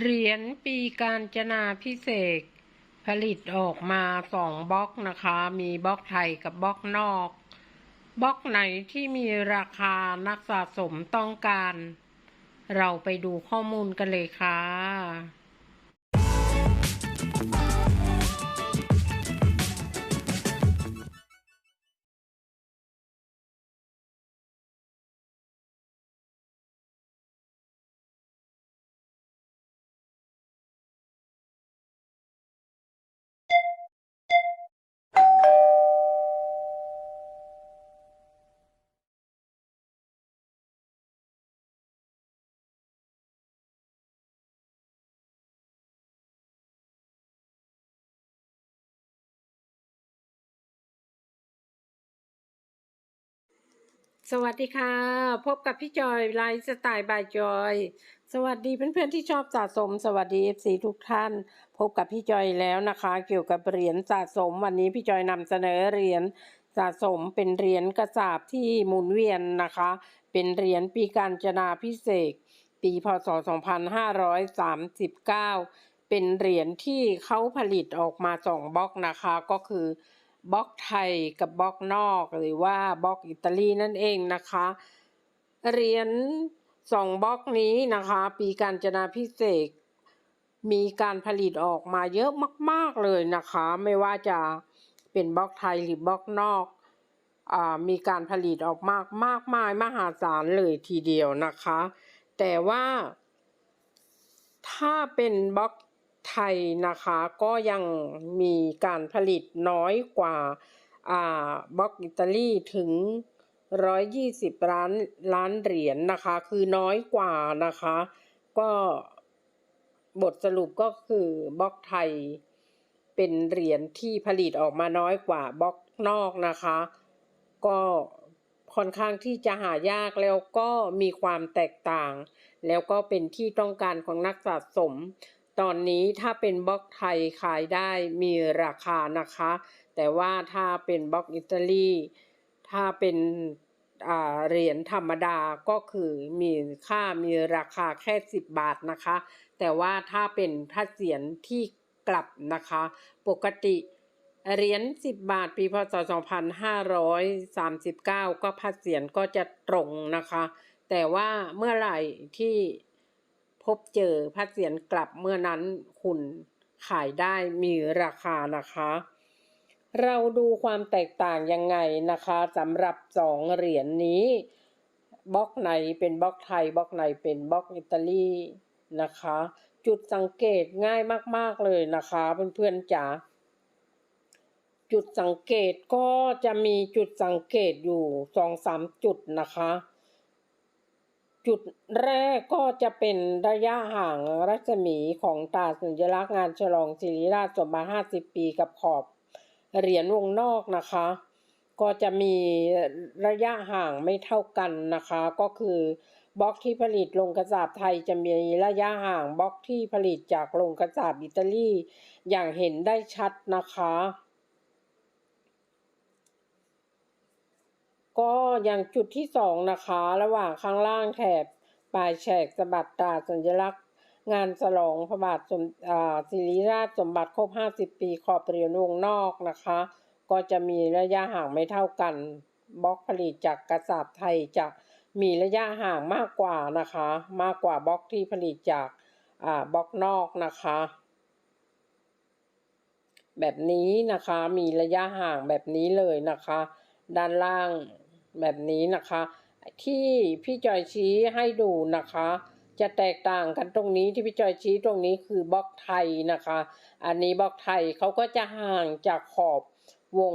เหรียญปีการจนาพิเศษ ผลิตออกมาสองบล็อกนะคะ มีบล็อกไทยกับบล็อกนอก บล็อกไหนที่มีราคานักสะสมต้องการ เราไปดูข้อมูลกันเลยค่ะ สวัสดีค่ะ พบกับพี่จอยไลฟ์สไตล์บายจอย สวัสดีเพื่อนๆที่ชอบสะสม สวัสดี FC ทุกท่าน พบกับพี่จอยแล้วนะคะ เกี่ยวกับเหรียญสะสม วันนี้พี่จอยนำเสนอเหรียญสะสมเป็นเหรียญกระสาบที่หมุนเวียนนะคะ เป็นเหรียญปีการจนาพิเศษปีพศ 2539 เป็นเหรียญที่เขาผลิตออกมาสองบล็อกนะคะก็คือ บล็อกไทยกับบล็อกนอกหรือว่าบล็อกอิตาลีนั่นเองนะคะเหรียญสองบล็อกนี้นะคะ ปีการจนาพิเศษมีการผลิตออกมาเยอะมาก ๆเลยนะคะ ไม่ว่าจะเป็นบล็อกไทยหรือบล็อกนอกอมีการผลิตออกมากมากมายมหาศาลเลยทีเดียวนะคะ แต่ว่า ถ้าเป็นบล็อก ไทยนะคะก็ยังมีการผลิตน้อยกว่าบล็อกอิตาลีถึง 120 ล้านล้านเหรียญนนะคะ คือน้อยกว่านะคะ ก็บทสรุปก็คือบล็อกไทยเป็นเหรียญที่ผลิตออกมาน้อยกว่าบล็อกนอกนะคะ ก็ค่อนข้างที่จะหายากแล้วก็มีความแตกต่าง แล้วก็เป็นที่ต้องการของนักสะสม ตอนนี้ถ้าเป็นบล็อกไทยขายได้มีราคานะคะ แต่ว่าถ้าเป็นบล็อกอิตาลีถ้าเป็นเหรียญธรรมดาก็คือมีค่ามีราคาแค่ 10 บาทนะคะ แต่ว่าถ้าเป็นถ้าเสียนที่กลับนะคะ ปกติเหรียญ10 บาทปีพศ 2539 ก็พัดเสียนก็จะตรงนะคะ แต่ว่าเมื่อไหร่ที่ พบเจอพัดเสียนกลับเมื่อนั้นคุณขายได้มีราคานะคะ เราดูความแตกต่างยังไงนะคะสำหรับสองเหรียญนนี้บล็อกไหนเป็นบล็อกไทยบล็อกไหนเป็นบล็อกอิตาลีนะคะ จุดสังเกตง่ายมาก ๆ เลยนะคะเพื่อนๆจ๋าจุดสังเกตก็จะมีจุดสังเกตอยู่สองสามจุดนะคะ จุดแรกก็จะเป็นระยะห่างรัศมีของตราสัญลักษณ์งานฉลองศิริราชสมบัติ50 ปีกับขอบเหรียญวงนอกนะคะ ก็จะมีระยะห่างไม่เท่ากันนะคะ ก็คือบล็อกที่ผลิตลงกระสาบไทยจะมีระยะห่างบล็อกที่ผลิตจากโรงกระสาบอิตาลีอย่างเห็นได้ชัดนะคะ ก็อย่างจุดที่สองนะคะ ระหว่างข้างล่างแถบปลายแฉกสะบัดตราสัญลักษณ์ งานฉลองพระบาทสมศิริราชสมบัติครบ 50 ปีขอบเหรียญวงนอกนะคะ ก็จะมีระยะห่างไม่เท่ากันบล็อกผลิตจากกระสาบไทยจะมีระยะห่างมากกว่านะคะ มากกว่าบล็อกที่ผลิตจากบล็อกนอกนะคะ แบบนี้นะคะมีระยะห่างแบบนี้เลยนะคะ ด้านล่าง แบบนี้นะคะ ที่พี่จอยชี้ให้ดูนะคะ จะแตกต่างกันตรงนี้ที่พี่จอยชี้ตรงนี้คือบล็อกไทยนะคะ อันนี้บล็อกไทยเขาก็จะห่างจากขอบวง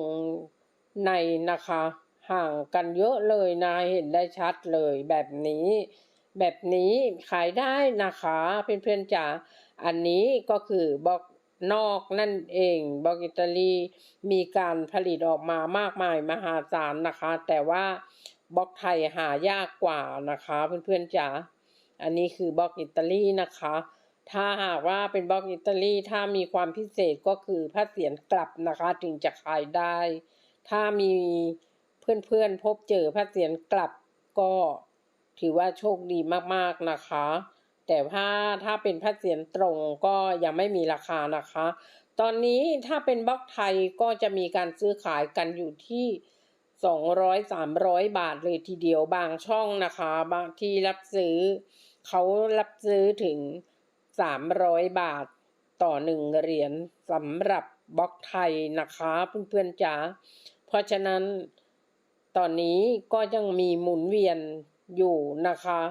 ในนะคะ ห่างกันเยอะเลยนะเห็นได้ชัดเลยแบบนี้ แบบนี้ขายได้นะคะเพื่อนๆจ๋าอันนี้ก็คือบล็อก นอกนั่นเองบอกอิตาลีมีการผลิตออกมามากมายมหาศาลนะคะ แต่ว่าบล็อกไทยหายากกว่านะคะเพื่อนๆจ๋าอันนี้คือบล็อกอิตาลีนะคะ ถ้าหากว่าเป็นบล็อกอิตาลีถ้ามีความพิเศษก็คือผ้าเสียนกลับนะคะถึงจะขายได้ ถ้ามีเพื่อนๆพบเจอผ้าเสียนกลับก็ถือว่าโชคดีมากๆนะคะ แต่ถ้าถ้าเป็นพัดเสียนตรงก็ยังไม่มีราคานะคะ ตอนนี้ถ้าเป็นบล็อกไทยก็จะมีการซื้อขายกันอยู่ที่ 200 300 บาทเลยทีเดียวบางช่องนะคะบางที่รับซื้อ เขารับซื้อถึง 300 บาทต่อหนึ่งเหรียญสำหรับบล็อกไทยนะคะเพื่อนๆจ๋าเพราะฉะนั้นตอนนี้ก็ยังมีหมุนเวียนอยู่นะคะ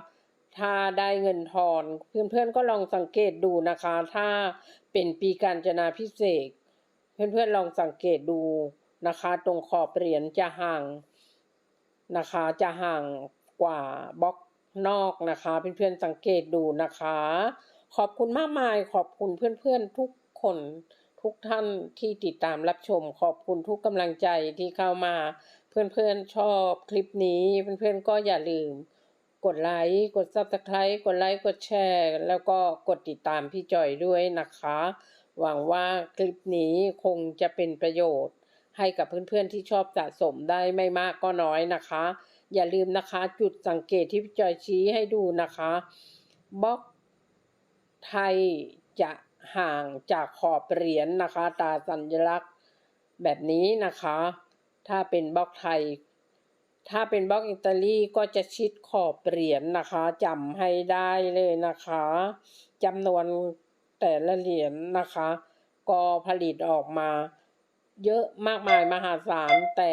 ถ้าได้เงินทอน เพื่อนๆก็ลองสังเกตดูนะคะ ถ้าเป็นปีการจนาพิเศษกเพื่อนๆลองสังเกตดูนะคะ ตรงขอบเหรียญจะห่างนะคะ จะห่างกว่าบล็อกนอกนะคะ เพื่อนๆสังเกตดูนะคะ ขอบคุณมากมายขอบคุณเพื่อนๆทุกคนทุกท่านที่ติดตามรับชม ขอบคุณทุกกำลังใจที่เข้ามา เพื่อนๆชอบคลิปนี้ เพื่อนๆก็อย่าลืม กดไลค์ กด subscribe กดไลค์ กดแชร์ แล้วก็กดติดตามพี่จอยด้วยนะคะ หวังว่าคลิปนี้คงจะเป็นประโยชน์ ให้กับเพื่อนๆที่ชอบสะสมได้ไม่มากก็น้อยนะคะ อย่าลืมนะคะจุดสังเกตที่พี่จอยชี้ให้ดูนะคะบล็อกไทยจะห่างจากขอบเหรียญนะคะ ตาสัญลักษณ์แบบนี้นะคะ ถ้าเป็นบล็อกไทย ถ้าเป็นบล็อกอิตาลีก็จะชิดขอบเหรียญนะคะจำให้ได้เลยนะคะจำนวนแต่ละเหรียญนะคะ ก็ผลิตออกมา เยอะมากมายมหาศาลแต่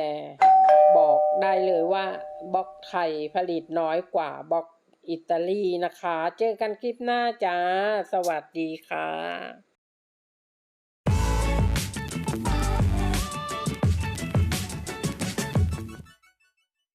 บอกได้เลยว่าบล็อกไทยผลิตน้อยกว่าบล็อกอิตาลีนะคะ เจอกันคลิปหน้าจ้า สวัสดีค่ะ